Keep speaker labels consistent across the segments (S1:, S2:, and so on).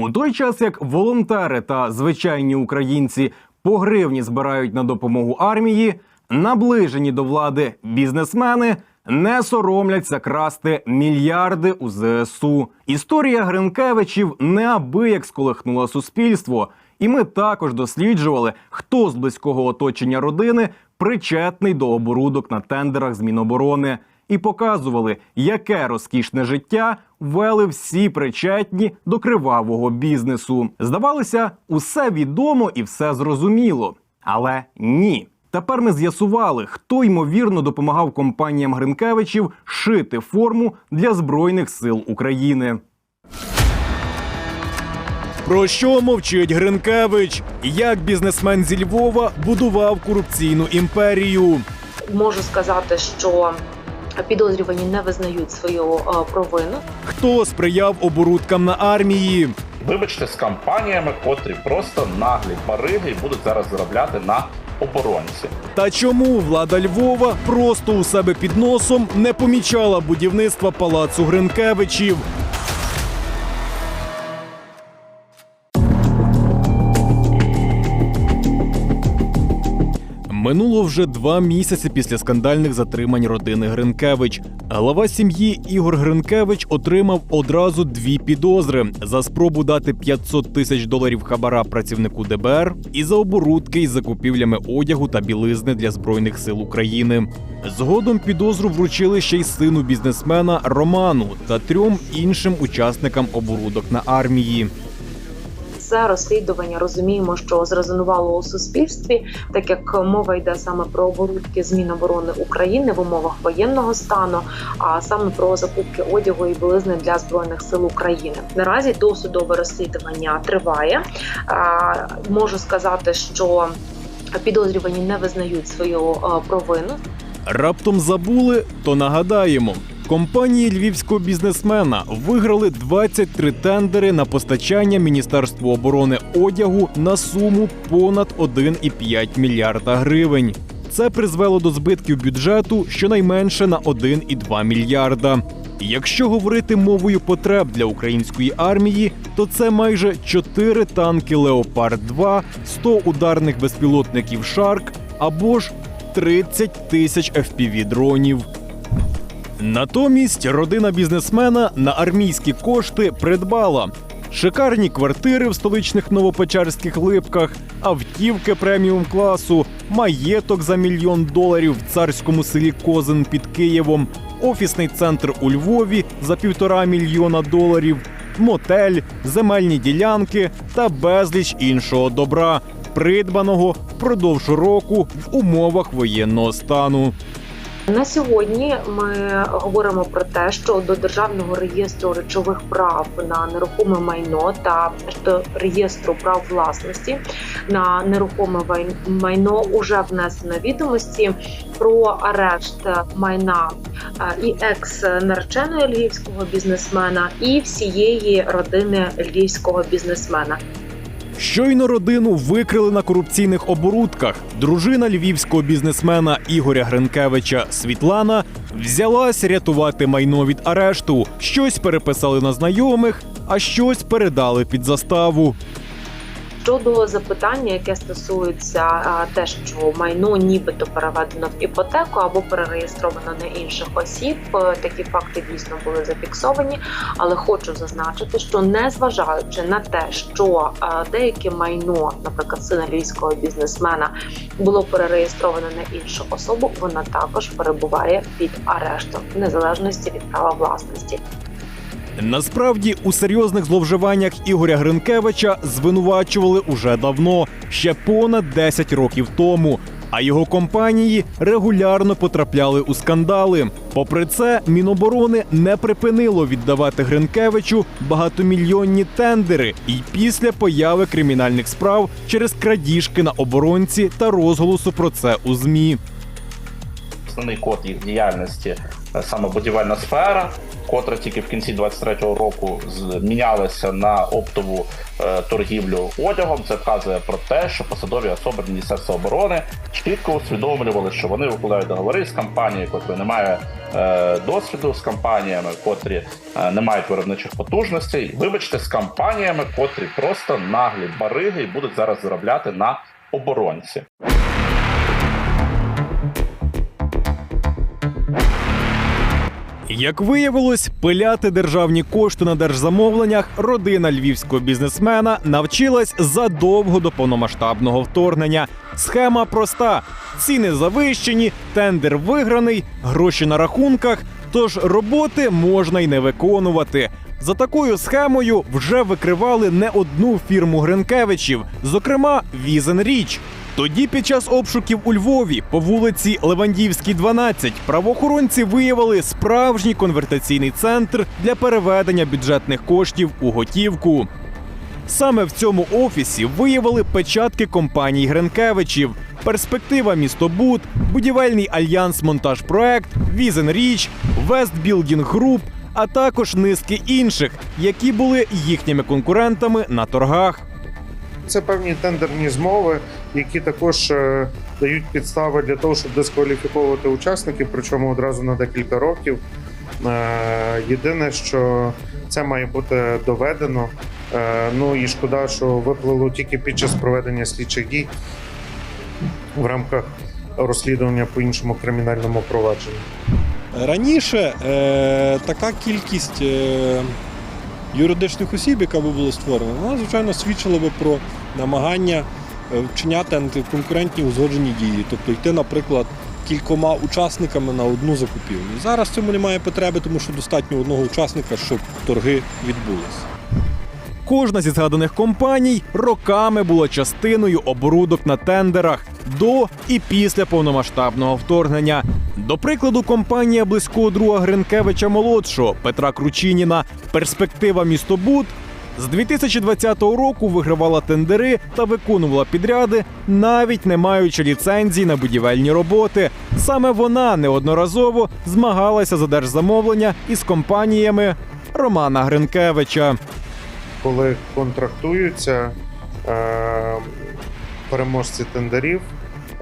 S1: У той час як волонтери та звичайні українці по гривні збирають на допомогу армії, наближені до влади бізнесмени не соромляться красти мільярди у ЗСУ. Історія Гринкевичів неабияк сколихнула суспільство, і ми також досліджували, хто з близького оточення родини причетний до оборудок на тендерах з Міноборони і показували, яке розкішне життя вели всі причетні до кривавого бізнесу. Здавалося, усе відомо і все зрозуміло. Але ні. Тепер ми з'ясували, хто ймовірно допомагав компаніям Гринкевичів шити форму для збройних сил України. Про що мовчить Гринкевич? Як бізнесмен зі Львова будував корупційну імперію?
S2: Можу сказати, що підозрювані не визнають свою е, провину.
S1: Хто сприяв оборудкам на армії?
S3: Вибачте, з компаніями, котрі просто наглі бариги і будуть зараз заробляти на оборонці.
S1: Та чому влада Львова просто у себе під носом не помічала будівництва палацу Гринкевичів? Минуло вже два місяці після скандальних затримань родини Гринкевич. Глава сім'ї Ігор Гринкевич отримав одразу дві підозри за спробу дати 500 тисяч доларів хабара працівнику ДБР і за оборудки із закупівлями одягу та білизни для збройних сил України. Згодом підозру вручили ще й сину бізнесмена Роману та трьом іншим учасникам оборудок на армії.
S2: Це розслідування розуміємо, що зрезонувало у суспільстві, так як мова йде саме про оборудки з Міноборони України в умовах воєнного стану, а саме про закупки одягу і білизни для збройних сил України. Наразі досудове розслідування триває. Можу сказати, що підозрювані не визнають свою е, провину.
S1: Раптом забули, то нагадаємо. Компанії львівського бізнесмена виграли 23 тендери на постачання Міністерству оборони одягу на суму понад 1,5 мільярда гривень. Це призвело до збитків бюджету щонайменше на 1,2 мільярда. Якщо говорити мовою потреб для української армії, то це майже 4 танки Леопард 2 100 ударних безпілотників Шарк або ж 30 тисяч fpv дронів. Натомість родина бізнесмена на армійські кошти придбала шикарні квартири в столичних новопечерських липках, автівки преміум класу, маєток за мільйон доларів в царському селі Козин під Києвом, офісний центр у Львові за півтора мільйона доларів, мотель, земельні ділянки та безліч іншого добра, придбаного впродовж року в умовах воєнного стану.
S2: На сьогодні ми говоримо про те, що до державного реєстру речових прав на нерухоме майно та до реєстру прав власності на нерухоме майно вже внесено відомості про арешт майна е, і екс-нареченої львівського бізнесмена, і всієї родини львівського бізнесмена.
S1: Щойно родину викрили на корупційних оборудках. Дружина львівського бізнесмена Ігоря Гринкевича Світлана взялась рятувати майно від арешту. Щось переписали на знайомих, а щось передали під заставу.
S2: Щодо запитання, яке стосується а, те, що майно нібито переведено в іпотеку або перереєстровано на інших осіб, е, такі факти дійсно були зафіксовані. Але хочу зазначити, що незважаючи на те, що е, деяке майно, наприклад, сина львівського бізнесмена, було перереєстровано на іншу особу, вона також перебуває під арештом в незалежності від права власності.
S1: Насправді у серйозних зловживаннях Ігоря Гринкевича звинувачували уже давно, ще понад 10 років тому. А його компанії регулярно потрапляли у скандали. Попри це, Міноборони не припинило віддавати Гринкевичу багатомільйонні тендери і після появи кримінальних справ через крадіжки на оборонці та розголосу про це у змі.
S3: Основний код їх діяльності е, саме будівельна сфера. Котра тільки в кінці 23-го року змінялася на оптову е, торгівлю одягом. Це вказує про те, що посадові особи Міністерства оборони чітко усвідомлювали, що вони укладають договори з компанією, котрі не має е, досвіду, з компаніями, котрі е, не мають виробничих потужностей. Вибачте, з компаніями, котрі просто наглі бариги і будуть зараз заробляти на оборонці.
S1: Як виявилось, пиляти державні кошти на держзамовленнях родина львівського бізнесмена навчилась задовго до повномасштабного вторгнення. Схема проста: ціни завищені, тендер виграний, гроші на рахунках. Тож роботи можна й не виконувати. За такою схемою вже викривали не одну фірму Гринкевичів, зокрема Візен Річ. Тоді під час обшуків у Львові по вулиці Левандівській, 12, правоохоронці виявили справжній конвертаційний центр для переведення бюджетних коштів у готівку. Саме в цьому офісі виявили печатки компаній Гренкевичів, перспектива містобуд, будівельний альянс Монтажпроект, Візен Річ, Вестбілдінг Груп, а також низки інших, які були їхніми конкурентами на торгах.
S4: Це певні тендерні змови, які також е, дають підстави для того, щоб дискваліфіковувати учасників, причому одразу на декілька років. Е, Єдине, що це має бути доведено. Е, Ну і шкода, що виплило тільки під час проведення слідчих дій в рамках розслідування по іншому кримінальному провадженню.
S5: Раніше е, така кількість е, юридичних осіб, яка би була створена, вона звичайно свідчила би про намагання е, вчиняти антиконкурентні узгоджені дії, тобто йти, наприклад, кількома учасниками на одну закупівлю. Зараз цьому немає потреби, тому що достатньо одного учасника, щоб торги відбулися.
S1: Кожна зі згаданих компаній роками була частиною оборудок на тендерах до і після повномасштабного вторгнення. До прикладу, компанія близького друга Гринкевича молодшого Петра Кручиніна Перспектива містобуд з 2020 року вигравала тендери та виконувала підряди, навіть не маючи ліцензій на будівельні роботи. Саме вона неодноразово змагалася за держзамовлення із компаніями Романа Гринкевича.
S4: Коли контрактуються е, переможці тендерів.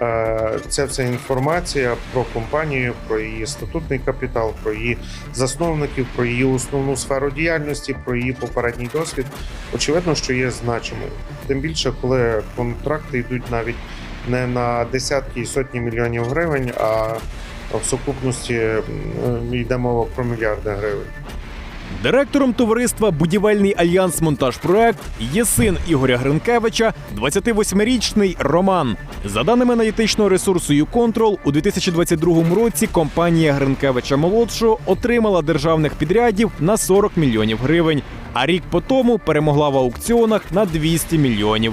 S4: е, Ця вся інформація про компанію, про її статутний капітал, про її засновників, про її основну сферу діяльності, про її попередній досвід. Очевидно, що є значимою. Тим більше, коли контракти йдуть навіть не на десятки і сотні мільйонів гривень, а в сукупності йде мова про мільярди гривень.
S1: Директором товариства Будівельний альянс Монтажпроект є син Ігоря Гринкевича, 28-річний Роман. За даними аналітичного ресурсу «Юконтрол», у 2022 році компанія Гринкевича молодшого отримала державних підрядів на 40 мільйонів гривень, а рік по тому перемогла в аукціонах на 200 мільйонів.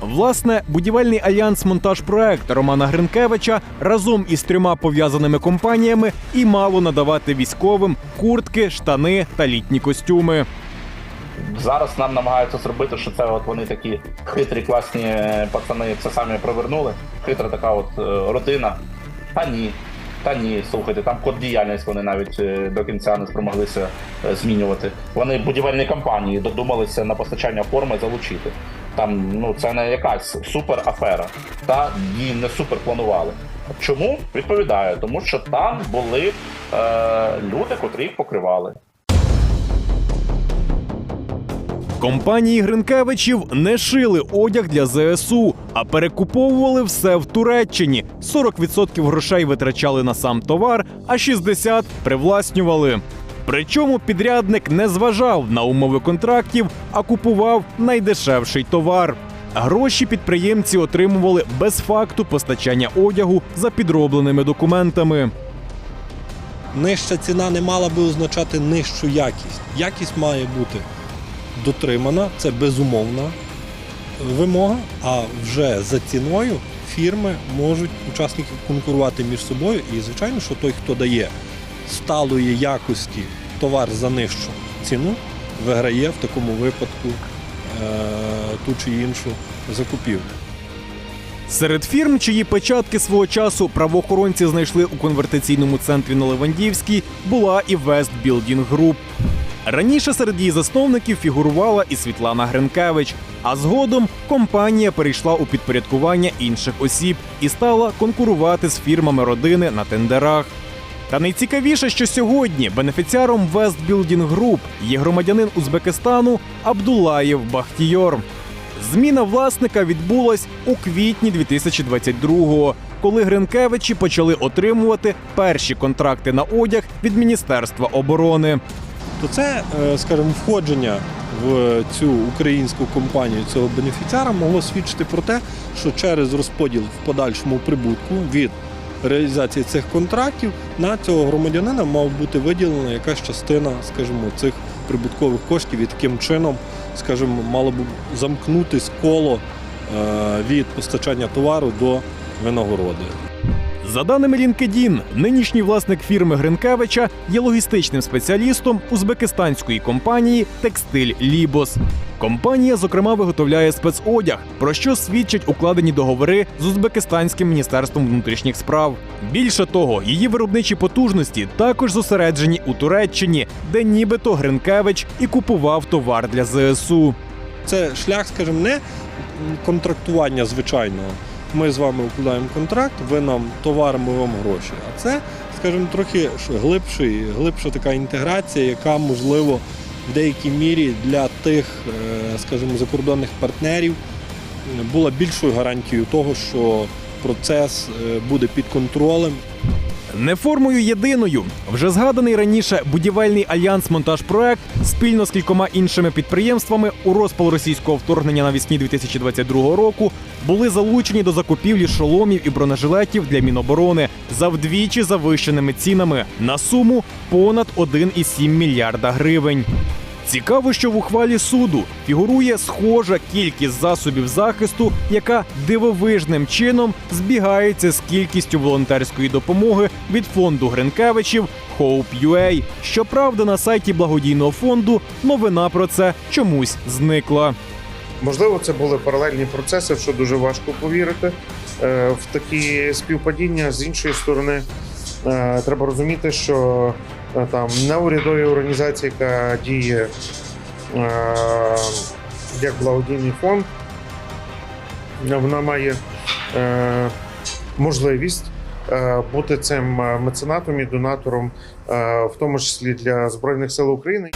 S1: Власне, будівельний альянс Монтажпроект Романа Гринкевича разом із трьома пов'язаними компаніями і мало надавати військовим куртки, штани та літні костюми.
S3: Зараз нам намагаються зробити, що це от вони такі хитрі, класні е, пацани це самі провернули. Хитра така от е, родина. Та ні. Та ні, слухайте, там код діяльність вони навіть е, до кінця не спромоглися змінювати. Вони будівельні компанії додумалися на постачання форми залучити. Там ну це не якась супер афера. Та її не супер планували. Чому відповідаю? Тому що там були е, люди, котрі їх покривали.
S1: Компанії Гринкевичів не шили одяг для ЗСУ, а перекуповували все в Туреччині. 40% грошей витрачали на сам товар, а 60% привласнювали. Причому підрядник не зважав на умови контрактів, а купував найдешевший товар. Гроші підприємці отримували без факту постачання одягу за підробленими документами.
S5: Нижча ціна не мала би означати нижчу якість. Якість має бути дотримана, це безумовна вимога. А вже за ціною фірми можуть учасники конкурувати між собою. І звичайно, що той, хто дає сталої якості товар за нижчу ціну, виграє в такому випадку е, ту чи іншу закупівлю.
S1: Серед фірм, чиї печатки свого часу правоохоронці знайшли у конвертаційному центрі на Левандівській, була і West Building Group. Раніше серед її засновників фігурувала і Світлана Гринкевич, а згодом компанія перейшла у підпорядкування інших осіб і стала конкурувати з фірмами родини на тендерах. Та найцікавіше, що сьогодні бенефіціаром West Building Group є громадянин Узбекистану Абдулаєв Бахтійор. Зміна власника відбулась у квітні 2022-го, коли Гринкевичі почали отримувати перші контракти на одяг від Міністерства оборони.
S5: то це, е, скажімо, входження в цю українську компанію цього бенефіціара могло свідчити про те, що через розподіл в подальшому прибутку від реалізації цих контрактів на цього громадянина мав бути виділена якась частина, скажімо, цих прибуткових коштів, і таким чином, скажімо, мало б замкнутись коло е, від постачання товару до винагороди.
S1: За даними LinkedIn, нинішній власник фірми Гринкевича є логістичним спеціалістом узбекистанської компанії Текстиль Лібос. Компанія, зокрема, виготовляє спецодяг, про що свідчать укладені договори з Узбекистанським міністерством внутрішніх справ. Більше того, її виробничі потужності також зосереджені у Туреччині, де нібито Гринкевич і купував товар для ЗСУ.
S5: Це шлях, скажімо, не контрактування звичайного. Ми з вами укладаємо контракт, ви нам товар, ми вам гроші. А це, скажімо, трохи глибший, глибша така інтеграція, яка можливо в деякій мірі для тих, е, скажімо, закордонних партнерів була більшою гарантією того, що процес е, буде під контролем
S1: Не формою єдиною. Вже згаданий раніше будівельний альянс Монтажпроект спільно з кількома іншими підприємствами у розпал російського вторгнення навесні 2022 року були залучені до закупівлі шоломів і бронежилетів для Міноборони за вдвічі завищеними цінами на суму понад 1,7 мільярда гривень. Цікаво, що в ухвалі суду фігурує схожа кількість засобів захисту, яка дивовижним чином збігається з кількістю волонтерської допомоги від фонду Гринкевичів Hope.ua. Щоправда, на сайті благодійного фонду новина про це чомусь зникла.
S4: Можливо, це були паралельні процеси, що дуже важко повірити е, в такі співпадіння. З іншої сторони, е, треба розуміти, що там неурядові організації, яка діє е, як благодійний фонд, вона має е, можливість е, бути цим меценатом і донатором, е, в тому числі для Збройних сил України.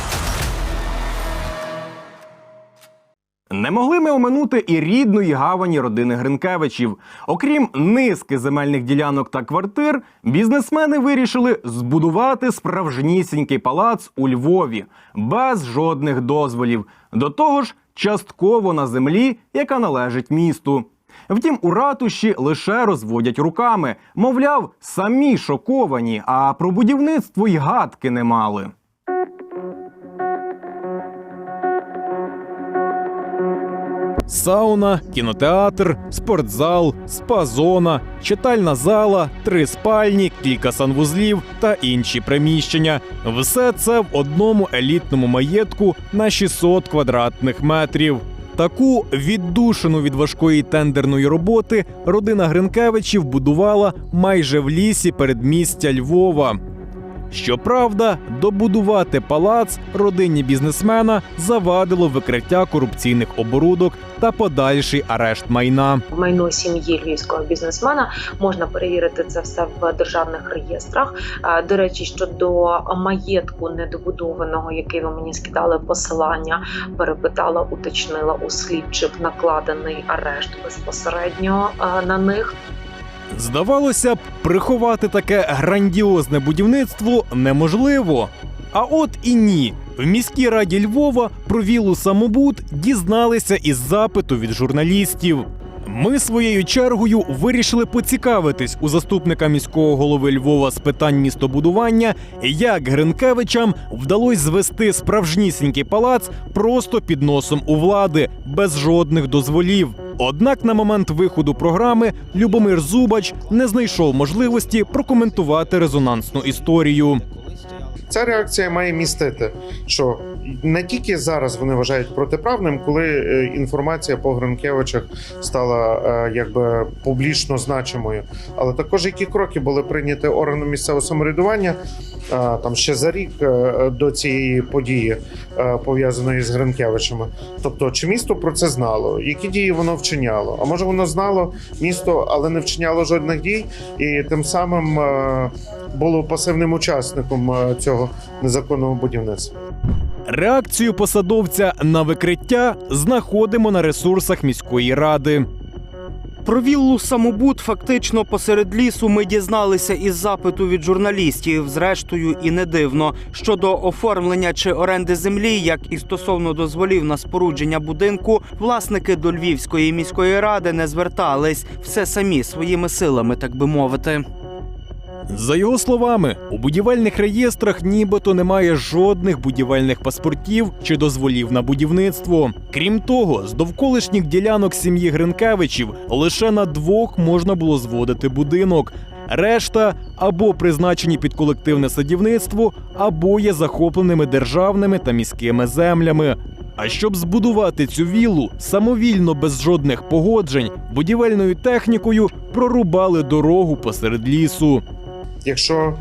S1: Не могли ми оминути і рідної гавані родини Гринкевичів. Окрім низки земельних ділянок та квартир, бізнесмени вирішили збудувати справжнісінький палац у Львові без жодних дозволів. До того ж, частково на землі, яка належить місту. Втім, у ратуші лише розводять руками. Мовляв, самі шоковані, а про будівництво й гадки не мали. Сауна, кінотеатр, спортзал, спа-зона, читальна зала, три спальні, кілька санвузлів та інші приміщення. Все це в одному елітному маєтку на 600 квадратних метрів. Таку віддушину від важкої тендерної роботи родина Гринкевичів будувала майже в лісі передмістя Львова. Щоправда, добудувати палац родині бізнесмена завадило викриття корупційних оборудок та подальший арешт майна.
S2: майно сім'ї львівського бізнесмена. Можна перевірити це все в державних реєстрах. До речі, щодо маєтку недобудованого, який ви мені скидали посилання, перепитала, уточнила у слідчих накладений арешт безпосередньо на них.
S1: Здавалося б, приховати таке грандіозне будівництво неможливо. А от і ні. В міській раді Львова про вілу самобут дізналися із запиту від журналістів. Ми своєю чергою вирішили поцікавитись у заступника міського голови Львова з питань містобудування, як Гринкевичам вдалося звести справжнісінький палац просто під носом у влади, без жодних дозволів. Однак на момент виходу програми Любомир Зубач не знайшов можливості прокоментувати резонансну історію.
S4: Ця реакція має містити, що не тільки зараз вони вважають протиправним, коли е, інформація по Гринкевичах стала е, якби публічно значимою, але також які кроки були прийняті органом місцевого самоврядування е, там ще за рік до цієї події пов'язаної з Гринкевичами. Тобто, чи місто про це знало, які дії воно вчиняло? А може воно знало місто, але не вчиняло жодних дій, і тим самим було пасивним учасником е, цього незаконного будівництва.
S1: Реакцію посадовця на викриття знаходимо на ресурсах міської ради.
S6: Про віллу самобут фактично посеред лісу ми дізналися із запиту від журналістів. Зрештою, і не дивно. Щодо оформлення чи оренди землі, як і стосовно дозволів на спорудження будинку, власники до Львівської міської ради не звертались все самі своїми силами, так би мовити.
S1: За його словами, у будівельних реєстрах нібито немає жодних будівельних паспортів чи дозволів на будівництво. Крім того, з довколишніх ділянок сім'ї Гринкевичів лише на двох можна було зводити будинок. Решта або призначені під колективне садівництво, або є захопленими державними та міськими землями. А щоб збудувати цю віллу самовільно без жодних погоджень, будівельною технікою прорубали дорогу посеред лісу.
S4: Якщо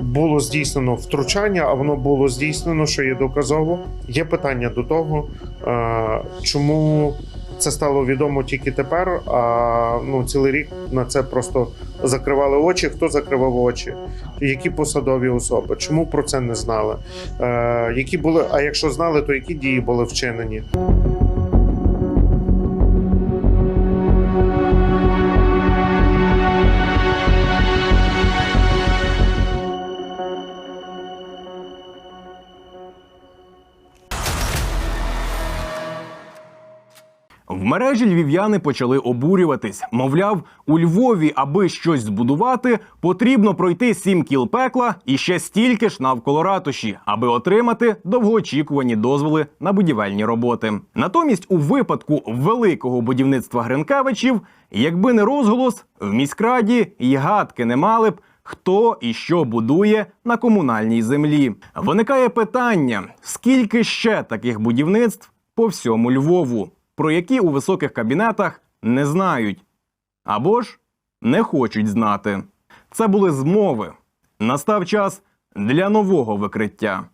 S4: було здійснено втручання, а воно було здійснено, що є доказово, є питання до того, е, чому це стало відомо тільки тепер, а ну цілий рік на це просто закривали очі. Хто закривав очі? Які посадові особи? Чому про це не знали? Е, які були, а якщо знали, то які дії були вчинені?
S1: Мережі львів'яни почали обурюватись. Мовляв, у Львові, аби щось збудувати, потрібно пройти сім кіл пекла і ще стільки ж навколо ратуші, аби отримати довгоочікувані дозволи на будівельні роботи. Натомість, у випадку великого будівництва Гринкевичів, якби не розголос, в міськраді й гадки не мали б. Хто і що будує на комунальній землі? Виникає питання: скільки ще таких будівництв по всьому Львову, про які у високих кабінетах не знають або ж не хочуть знати. Це були змови. Настав час для нового викриття.